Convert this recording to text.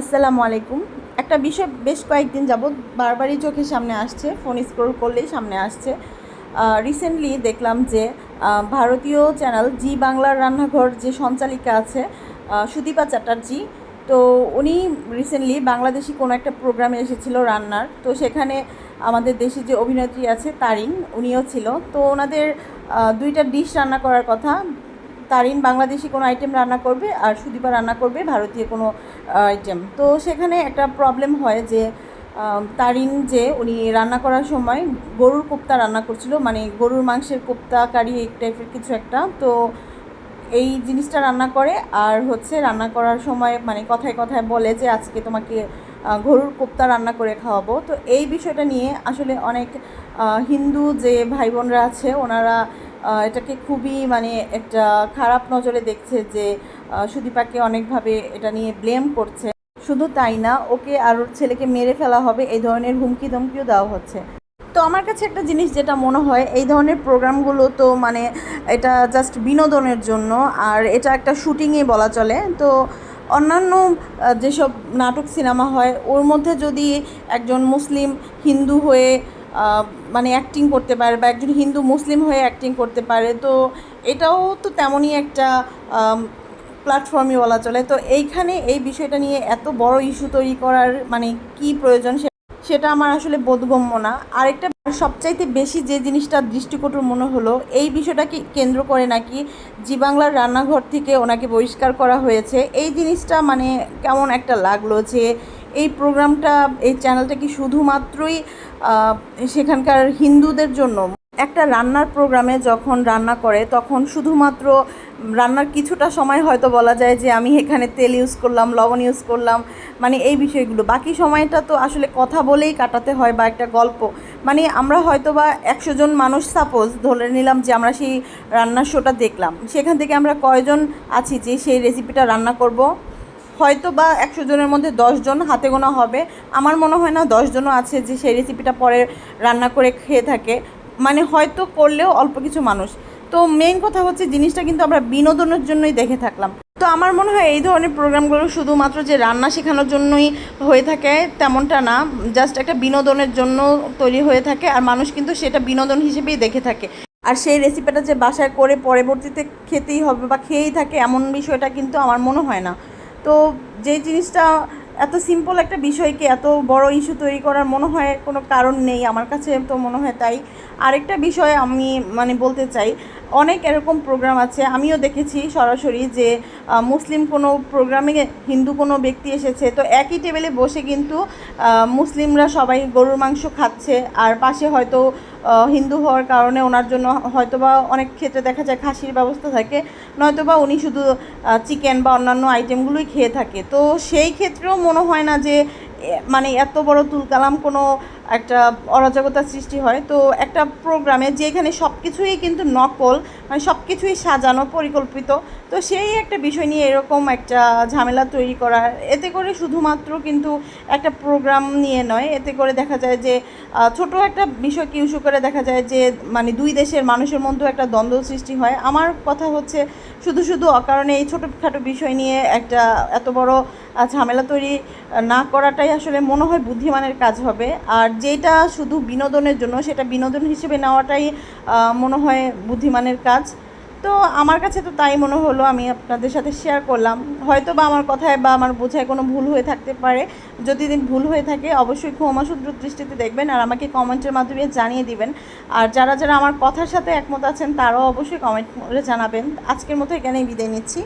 আসসালামু আলাইকুম। একটা বিষয় বেশ কয়েকদিন যাবৎ বারবারই চোখের সামনে আসছে, ফোন স্ক্রল করলেই সামনে আসছে। রিসেন্টলি দেখলাম যে ভারতীয় চ্যানেল জি বাংলার রান্নাঘর যে সঞ্চালিকা আছে সুদীপা চ্যাটার্জি, তো উনি রিসেন্টলি বাংলাদেশি কোনো একটা প্রোগ্রামে এসেছিল রান্নার। তো সেখানে আমাদের দেশে যে অভিনেত্রী আছে তারিন, উনিও ছিল। তো ওনাদের দুইটা ডিশ রান্না করার কথা। তারিন বাংলাদেশি কোনো আইটেম রান্না করবে আর সুদীপা রান্না করবে ভারতীয় কোনো আইটেম তো সেখানে একটা প্রবলেম হয় যে তারিন যে উনি রান্না করার সময় গরুর কোপ্তা রান্না করছিল মানে গরুর মাংসের কোপ্তা, কারি এই টাইপের কিছু একটা। তো এই জিনিসটা রান্না করে আর হচ্ছে রান্না করার সময় মানে কথায় কথায় বলে যে আজকে তোমাকে গরুর কোপ্তা রান্না করে খাওয়াবো। তো এই বিষয়টা নিয়ে আসলে অনেক হিন্দু যে ভাই বোনরা আছে, ওনারা এটাকে খুবই মানে একটা খারাপ নজরে দেখছে যে সুদীপাকে অনেকভাবে এটা নিয়ে ব্লেম করছে। শুধু তাই না, ওকে আর ওর ছেলেকে মেরে ফেলা হবে, এই ধরনের হুমকি ধমকিও দেওয়া হচ্ছে। তো আমার কাছে একটা জিনিস যেটা মনে হয়, এই ধরনের প্রোগ্রামগুলো তো মানে এটা জাস্ট বিনোদনের জন্য, আর এটা একটা শুটিংয়ে বলা চলে। তো অন্যান্য যেসব নাটক সিনেমা হয়, ওর মধ্যে যদি একজন মুসলিম হিন্দু হয়ে মানে অ্যাক্টিং করতে পারে বা একজন হিন্দু মুসলিম হয়ে অ্যাক্টিং করতে পারে, তো এটাও তো তেমনই একটা প্ল্যাটফর্মই বলা চলে। তো এইখানে এই বিষয়টা নিয়ে এত বড় ইস্যু তৈরি করার মানে কি প্রয়োজন সেটা আমার আসলে বোধগম্য না। আরেকটা সবচাইতে বেশি যে জিনিসটা দৃষ্টিকটু মনে হলো, এই বিষয়টাকে কেন্দ্র করে নাকি জি বাংলার রান্নাঘর থেকে ওনাকে বহিষ্কার করা হয়েছে? এই জিনিসটা মানে কেমন একটা লাগল যে এই প্রোগ্রামটা, এই চ্যানেলটা কি শুধুমাত্রই সেখানকার হিন্দুদের জন্য? একটা রান্নার প্রোগ্রামে যখন রান্না করে, তখন শুধুমাত্র রান্নার কিছুটা সময় হয়তো বলা যায় যে আমি এখানে তেল ইউজ করলাম, লবণ ইউজ করলাম মানে এই বিষয়গুলো। বাকি সময়টা তো আসলে কথা বলেই কাটাতে হয় বা একটা গল্প। মানে আমরা হয়তো বা একশো জন মানুষ সাপোজ ধরে নিলাম যে আমরা সেই রান্নার শোটা দেখলাম। সেখান থেকে আমরা কয়জন আছি যে সেই রেসিপিটা রান্না করব? হয়তো বা একশো জনের মধ্যে জন হাতে গোনা হবে। আমার মনে হয় না দশজনও আছে যে সেই রেসিপিটা পরে রান্না করে খেয়ে থাকে। মানে হয়তো করলেও অল্প কিছু মানুষ। তো মেইন কথা হচ্ছে জিনিসটা কিন্তু আমরা বিনোদনের জন্যই দেখে থাকলাম। তো আমার মনে হয় এই ধরনের প্রোগ্রামগুলো শুধুমাত্র যে রান্না শেখানোর জন্যই হয়ে থাকে তেমনটা না। জাস্ট একটা বিনোদনের জন্য তৈরি হয়ে থাকে আর মানুষ কিন্তু সেটা বিনোদন হিসেবেই দেখে থাকে। আর সেই রেসিপিটা যে বাসায় করে পরবর্তীতে খেতেই হবে বা খেয়েই থাকে এমন বিষয়টা কিন্তু আমার মনে হয় না। তো যে জিনিসটা এত সিম্পল একটা বিষয়কে এত বড় ইস্যু তৈরি করার মনে হয় কোনো কারণ নেই। আমার কাছে তো মনে হয় তাই। আরেকটা বিষয় আমি মানে বলতে চাই অনেক এরকম প্রোগ্রাম আছে। আমিও দেখেছি সরাসরি যে মুসলিম কোনো প্রোগ্রামে হিন্দু কোনো ব্যক্তি এসেছে, তো একই টেবিলে বসে কিন্তু মুসলিমরা সবাই গরুর মাংস খাচ্ছে। আর পাশে হয়তো হিন্দু হওয়ার কারণে ওনার জন্য হয়তোবা অনেক ক্ষেত্রে দেখা যায় খাসির ব্যবস্থা থাকে। নয়তোবা উনি শুধু চিকেন বা অন্যান্য আইটেমগুলোই খেয়ে থাকে। তো সেই ক্ষেত্রেও মনে হয় না যে মানে এত বড় তুলকালাম কোনো একটা অরাজকতার সৃষ্টি হয়। তো একটা প্রোগ্রামে যেখানে সব কিছুই কিন্তু নকল মানে সব কিছুই সাজানো, পরিকল্পিত, তো সেই একটা বিষয় নিয়ে এরকম একটা ঝামেলা তৈরি করা। এতে করে শুধুমাত্র কিন্তু একটা প্রোগ্রাম নিয়ে নয়, এতে করে দেখা যায় যে ছোট একটা বিষয়কে ইস্যু করে দেখা যায় যে মানে দুই দেশের মানুষের মধ্যেও একটা দ্বন্দ্ব সৃষ্টি হয়। আমার কথা হচ্ছে শুধু শুধু অকারণে এই ছোটোখাটো বিষয় নিয়ে একটা এত বড় ঝামেলা তৈরি না করাটাই আসলে মনে হয় বুদ্ধিমানের কাজ হবে। আর যেটা শুধু বিনোদনের জন্য, সেটা বিনোদন হিসেবে নেওয়াটাই মনে হয় বুদ্ধিমানের কাজ। তো আমার কাছে তো তাই মনে হলো, আমি আপনাদের সাথে শেয়ার করলাম। হয়তো বা আমার কথায় বা আমার বোঝায় কোনো ভুল হয়ে থাকতে পারে। যদি দিন ভুল হয়ে থাকে, অবশ্যই ক্ষমাসূত্র দৃষ্টিতে দেখবেন আর আমাকে কমেন্টের মাধ্যমে জানিয়ে দিবেন। আর যারা যারা আমার কথার সাথে একমত আছেন, তারাও অবশ্যই কমেন্ট করে জানাবেন। আজকের মতো এখানেই বিদায় নিচ্ছি।